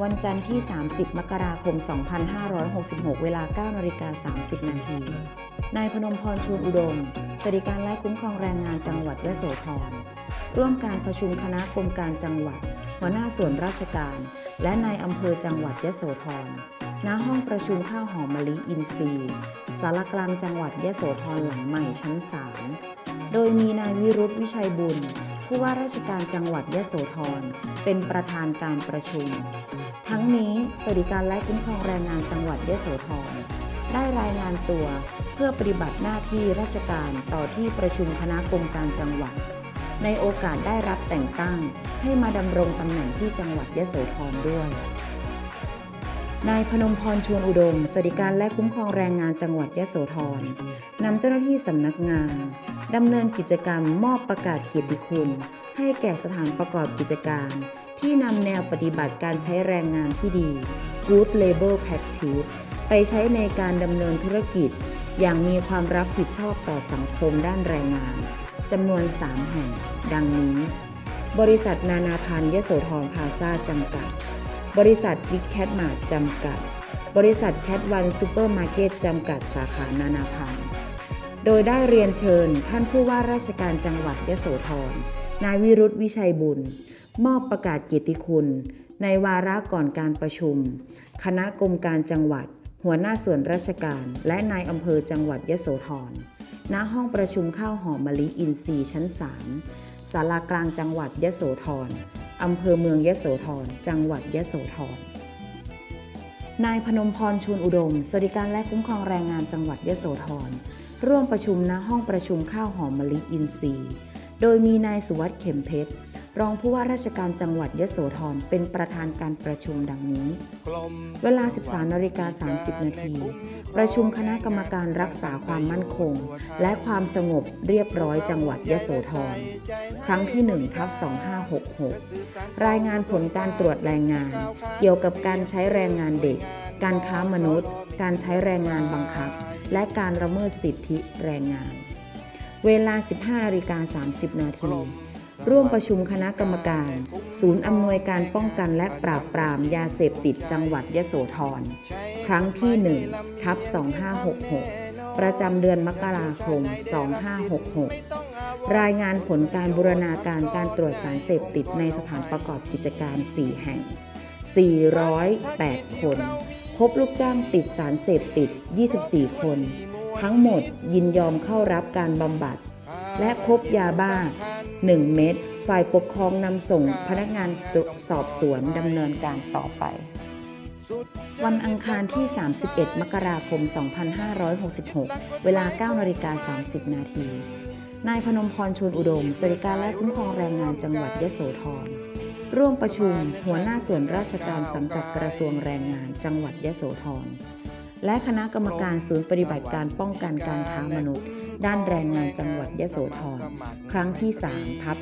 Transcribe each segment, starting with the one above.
วันจันทร์ที่ 30 มกราคม 2566 เวลา 9นาฬิกา30 นาที นายพนมพรชูอุดม สวัสดิการและคุ้มครองแรงงานจังหวัดยโสธร ร่วมการประชุมคณะกรมการจังหวัด หัวหน้าส่วนราชการ และนายอำเภอจังหวัดยะโสธร ณ ห้องประชุมข้าวหอมมะลิอินทรีย์สารกลางจังหวัดยะโสธรหลังใหม่ชั้น 3 โดยมีนายวิรุธวิชัยบุญ ผู้ว่าราชการจังหวัดยะโสธร เป็นประธานการประชุม ทั้งนี้สวัสดิการและคุ้มครองแรงงานจังหวัดยโสธรได้รายงานตัวเพื่อปฏิบัติหน้าที่ราชการต่อที่ประชุมคณะกรมการจังหวัด ในโอกาสได้รับแต่งตั้งให้มาดำรงตำแหน่งที่จังหวัดยโสธรด้วย นายพนมพรชวนอุดม สวัสดิการและคุ้มครองแรงงานจังหวัดยโสธรนำเจ้าหน้าที่สำนักงานดำเนินกิจกรรมมอบประกาศเกียรติคุณ ให้แก่สถานประกอบกิจการ ที่นำแนวปฏิบัติการใช้แรงงานที่ดี Good Labor Practice ไปใช้ในการดำเนินธุรกิจ อย่างมีความรับผิดชอบต่อสังคมด้านแรงงานจำนวน 3 แห่ง ดังนี้ บริษัทนานาพันธ์ยโสธรพาซาจำกัด บริษัทบิ๊กแคทมาร์จำกัด บริษัทแคทวันซูเปอร์มาร์เก็ตจำกัดสาขานานาพันธ์โดยได้เรียนเชิญท่านผู้ว่าราชการจังหวัดยโสธร นายวิรุธวิชัยบุญ มอบประกาศเกียรติคุณ ในวาระก่อนการประชุม คณะกรมการจังหวัด หัวหน้าส่วนราชการ และนายอำเภอจังหวัดยโสธรณห้องประชุมข้าวหอมมะลิอินทรีย์ชั้น 3 ศาลากลางจังหวัดยโสธรอำเภอเมืองยโสธร จังหวัดยโสธร นายพนมพรชูนอุดม สวัสดิการและคุ้มครองแรงงานจังหวัดยโสธร ร่วมประชุมณห้องประชุมข้าวหอมมะลิอินทรีย์ โดยมีนายสุวัสด์เข็มเพชร รองผู้ว่าราชการจังหวัดยโสธรเป็นประธานการประชุมดังนี้ เวลา 13นาฬิกา30 นาที ประชุมคณะกรรมการรักษาความมั่นคง และความสงบเรียบร้อยจังหวัดยโสธร ครั้งที่1ทับ2566 รายงานผลการตรวจแรงงาน เกี่ยวกับการใช้แรงงานเด็ก การค้ามนุษย์ การใช้แรงงานบังคับ และการละเมิดสิทธิแรงงาน เวลา 15นาฬิกา30 นาที ร่วมประชุมคณะกรรมการ ศูนย์อำนวยการป้องกันและปราบปรามยาเสพติดจังหวัดยโสธร ครั้งที่1ทับ2566 ประจำเดือนมกราคม 2566 รายงานผลการบูรณาการการตรวจสารเสพติดในสถานประกอบกิจการ 4 แห่ง 408 คน พบลูกจ้างติดสารเสพติด 24 คน ทั้งหมดยินยอมเข้ารับการบำบัด และพบยาบ้า 1 เม็ดฝ่ายปกครองนำส่งพนักงานสอบสวนดำเนินการต่อไป วันอังคารที่ 31 มกราคม 2566 เวลา 9นาฬิกา30 นาที นายพนมพรชวนอุดม สวัสดิการและคุ้มครองแรงงานจังหวัดยโสธร ร่วมประชุม หัวหน้าส่วนราชการสังกัดกระทรวงแรงงานจังหวัดยโสธร และคณะกรรมการศูนย์ปฏิบัติการป้องกันการค้ามนุษย์ ด้านแรงงานจังหวัดยะโสธรครั้งที่3ทับ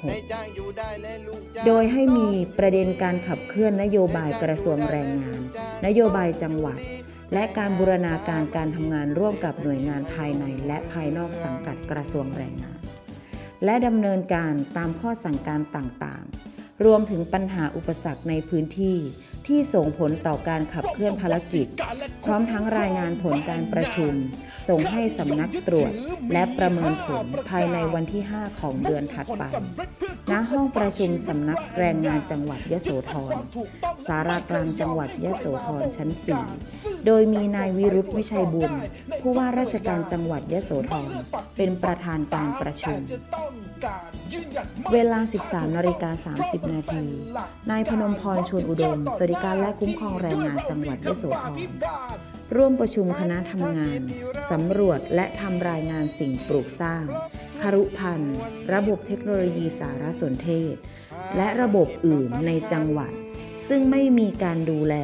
2566 โดยให้มีประเด็นการขับเคลื่อนนโยบายกระทรวงแรงงาน นโยบายจังหวัด และการบูรณาการการทำงานร่วมกับหน่วยงานภายในและภายนอกสังกัดกระทรวงแรงงาน และดำเนินการตามข้อสั่งการต่างๆ รวมถึงปัญหาอุปสรรคในพื้นที่ที่ส่งผลต่อการขับเคลื่อนภารกิจ พร้อมทั้งรายงานผลการประชุม ส่งให้สำนักตรวจ และประเมินผลภายในวันที่ 5 ของเดือนถัดไป ณ ห้องประชุมสำนักแรงงานจังหวัดยะโสธร สารากลางจังหวัดยะโสธรชั้น 4 โดยมีนายวิรุธวิชัยบุญ ผู้ว่าราชการจังหวัดยะโสธร เป็นประธานการประชุม เวลา 13นาฬิกา30 นาที นายพนมพรชวนอุดม สวัสดิการและคุ้มครองแรงงานจังหวัดยะโสธร ร่วมประชุมคณะทำงาน สำรวจและทำรายงานสิ่งปลูกสร้างคารุพันธ์ ระบบเทคโนโลยีสารสนเทศ และระบบอื่นในจังหวัด ซึ่งไม่มีการดูแล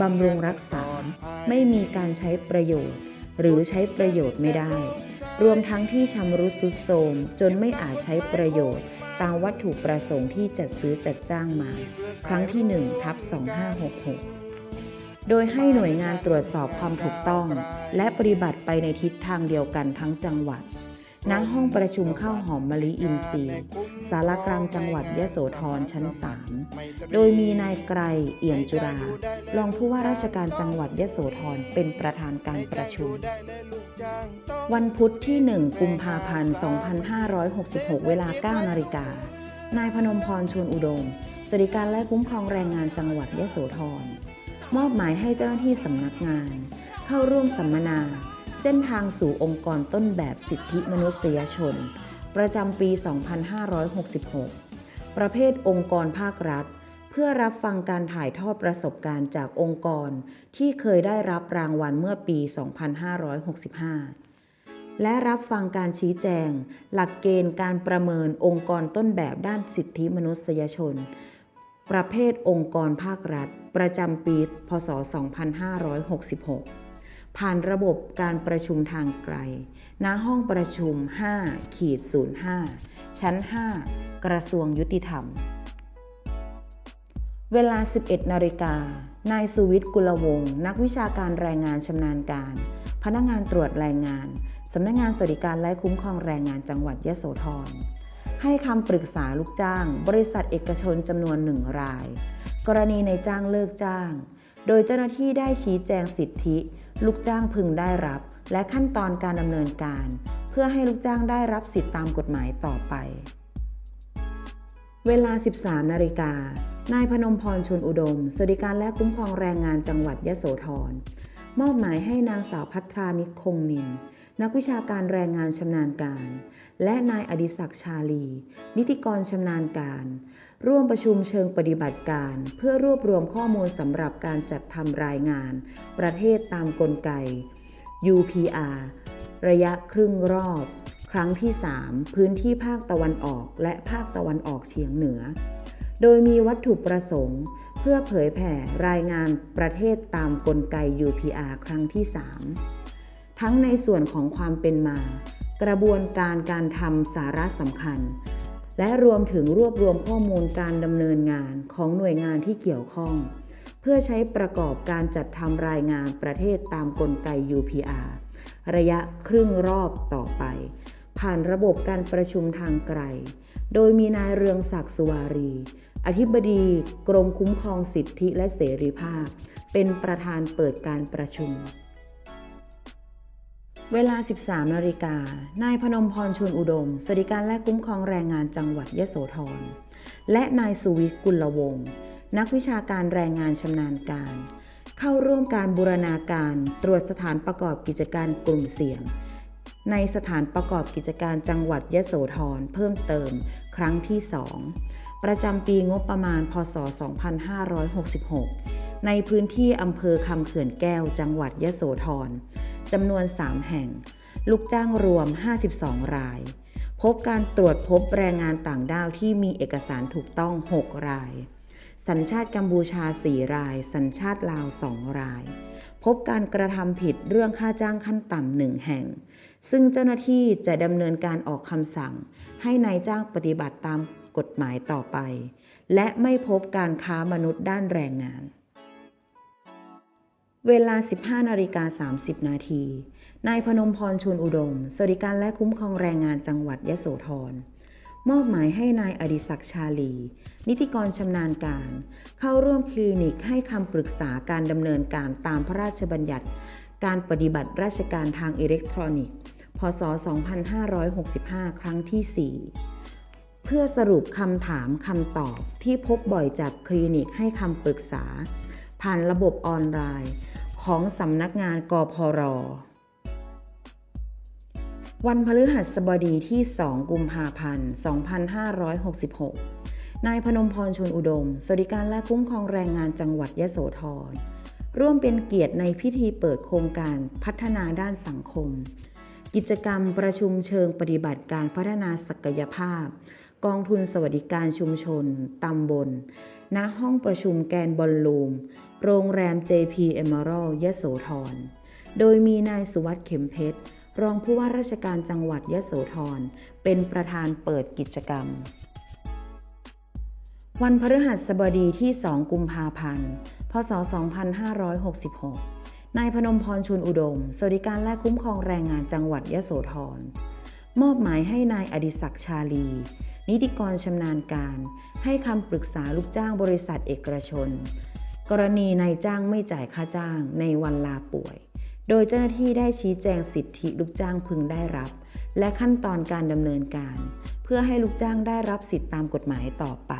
บำรุงรักษา ไม่มีการใช้ประโยชน์ หรือใช้ประโยชน์ไม่ได้ รวมทั้งที่ชำรุดทรุดโทรมจนไม่อาจใช้ประโยชน์ตามวัตถุประสงค์ที่จัดซื้อจัดจ้างมา ครั้งที่1ทับ2566 โดยให้หน่วยงานตรวจสอบความถูกต้อง และปฏิบัติไปในทิศทางเดียวกันทั้งจังหวัด ณ ห้องประชุมข้าวหอมมะลิอินทรีย์สารกลางจังหวัดยะโสธรชั้น 3 โดยมีนายไกรเอี่ยมจุรา รองผู้ว่าราชการจังหวัดยะโสธรเป็นประธานการประชุม วันพุธที่ 1 กุมภาพันธ์ 2566 เวลา 9 นาฬิกานายพนมพรชวนอุดมสวัสดิการและคุ้มครองแรงงานจังหวัดยะโสธร มอบหมายให้เจ้าหน้าที่สำนักงาน เข้าร่วมสัมมนา เส้นทางสู่องค์กรต้นแบบสิทธิมนุษยชน ประจำปี 2566 ประเภทองค์กรภาครัฐ เพื่อรับฟังการถ่ายทอดประสบการณ์จากองค์กร ที่เคยได้รับรางวัลเมื่อปี 2565และรับฟังการชี้แจง หลักเกณฑ์การประเมินองค์กรต้นแบบด้านสิทธิมนุษยชน ประเภทองค์กรภาครัฐ ประจำปี พศ 2566 ผ่านระบบการประชุมทางไกล ณ ห้องประชุม 5 ขีด 05 ชั้น 5 กระทรวงยุติธรรม เวลา 11 นาฬิกา นายสุวิทย์กุลวงศ์นักวิชาการแรงงานชำนาญการ พนักงานตรวจแรงงาน สำนักงานสวัสดิการและคุ้มครองแรงงานจังหวัดยะโสธร ให้คำปรึกษาลูกจ้าง บริษัทเอกชนจำนวนหนึ่งราย กรณีในจ้างเลิกจ้าง โดยเจ้าหน้าที่ได้ชี้แจงสิทธิ ลูกจ้างพึงได้รับ และขั้นตอนการดำเนินการ เพื่อให้ลูกจ้างได้รับสิทธิตามกฎหมายต่อไป เวลา 13นาฬิกานายพนมพรชวนอุดม สวัสดิการและคุ้มครองแรงงานจังหวัดยะโสธรมอบหมายให้นางสาวพัทรานิคงนิน นักวิชาการแรงงานชำนาญการ และนายอดิศักดิ์ชาลี นิติกรชำนาญการ ร่วมประชุมเชิงปฏิบัติการ เพื่อรวบรวมข้อมูลสำหรับการจัดทำรายงาน ประเทศตามกลไก UPR ระยะครึ่งรอบ ครั้งที่ 3 พื้นที่ภาคตะวันออกและภาคตะวันออกเฉียงเหนือ โดยมีวัตถุประสงค์ เพื่อเผยแผ่รายงานประเทศตามกลไก UPR ครั้งที่ 3 ทั้งในส่วนของความเป็นมา กระบวนการการทำสาระสำคัญ และรวมถึงรวบรวมข้อมูลการดำเนินงานของหน่วยงานที่เกี่ยวข้อง เพื่อใช้ประกอบการจัดทำรายงานประเทศตามกลไก UPR ระยะครึ่งรอบต่อไป ผ่านระบบการประชุมทางไกล โดยมีนายเรืองศักดิ์สุวารี อธิบดีกรมคุ้มครองสิทธิและเสรีภาพ เป็นประธานเปิดการประชุม เวลา 13 นาฬิกา นายพนมพรชวนอุดม สวัสดิการและคุ้มครองแรงงานจังหวัดยะโสธร และนายสุวิทย์กุลวงศ์นักวิชาการแรงงานชำนาญการ เข้าร่วมการบูรณาการตรวจสถานประกอบกิจการกลุ่มเสี่ยง ในสถานประกอบกิจการจังหวัดยะโสธรเพิ่มเติม ครั้งที่ 2 ประจำปีงบประมาณ พศ 2566 ในพื้นที่อำเภอคำเขื่อนแก้วจังหวัดยะโสธร จำนวน 3 แห่ง ลูกจ้างรวม 52 ราย พบการตรวจพบแรงงานต่างด้าวที่มีเอกสารถูกต้อง 6 ราย สัญชาติกัมพูชา 4 ราย สัญชาติลาว 2 ราย พบการกระทำผิดเรื่องค่าจ้างขั้นต่ำหนึ่งแห่ง ซึ่งเจ้าหน้าที่จะดำเนินการออกคำสั่ง ให้นายจ้างปฏิบัติตามกฎหมายต่อไป และไม่พบการค้ามนุษย์ด้านแรงงาน เวลา 15นาฬิกา30 นาที นายพนมพรชวนอุดม สวัสดิการและคุ้มครองแรงงานจังหวัดยะโสธร มอบหมายให้นายอดิศักดิ์ชาลี นิติกรชำนาญการ เข้าร่วมคลินิกให้คำปรึกษาการดำเนินการตามพระราชบัญญัติ การปฏิบัติราชการทางอิเล็กทรอนิกส์ พศ 2565 ครั้งที่ 4 เพื่อสรุปคำถามคำตอบที่พบบ่อยจากคลินิกให้คำปรึกษา ผ่านระบบออนไลน์ ของสำนักงานกพร วันพฤหัสบดีที่ 2 กุมภาพันธ์ 2566 นายพนมพรชวนอุดม สวัสดิการและคุ้มครองแรงงานจังหวัดยะโสธร ร่วมเป็นเกียรติในพิธีเปิดโครงการพัฒนาด้านสังคม กิจกรรมประชุมเชิงปฏิบัติการพัฒนาศักยภาพ กองทุนสวัสดิการชุมชน ตำบล ณ ห้องประชุมแกนบอลลูม โรงแรม JP Emerald ยโสธร โดยมีนายสุวัสด์เข็มเพชร รองผู้ว่าราชการจังหวัดยโสธร เป็นประธานเปิดกิจกรรม วันพฤหัสบดีที่ 2 กุมภาพันธ์ พศ 2566 นายพนมพรชุนอุดม สวัสดิการและคุ้มครองแรงงานจังหวัดยโสธร มอบหมายให้นายอดิศักดิ์ชาลี นิติกรชำนาญการ ให้คำปรึกษาลูกจ้างบริษัทเอกชน กรณีนายจ้างไม่จ่ายค่าจ้างในวันลาป่วย โดยเจ้าหน้าที่ได้ชี้แจงสิทธิลูกจ้างพึงได้รับ และขั้นตอนการดำเนินการ เพื่อให้ลูกจ้างได้รับสิทธิตามกฎหมายต่อไป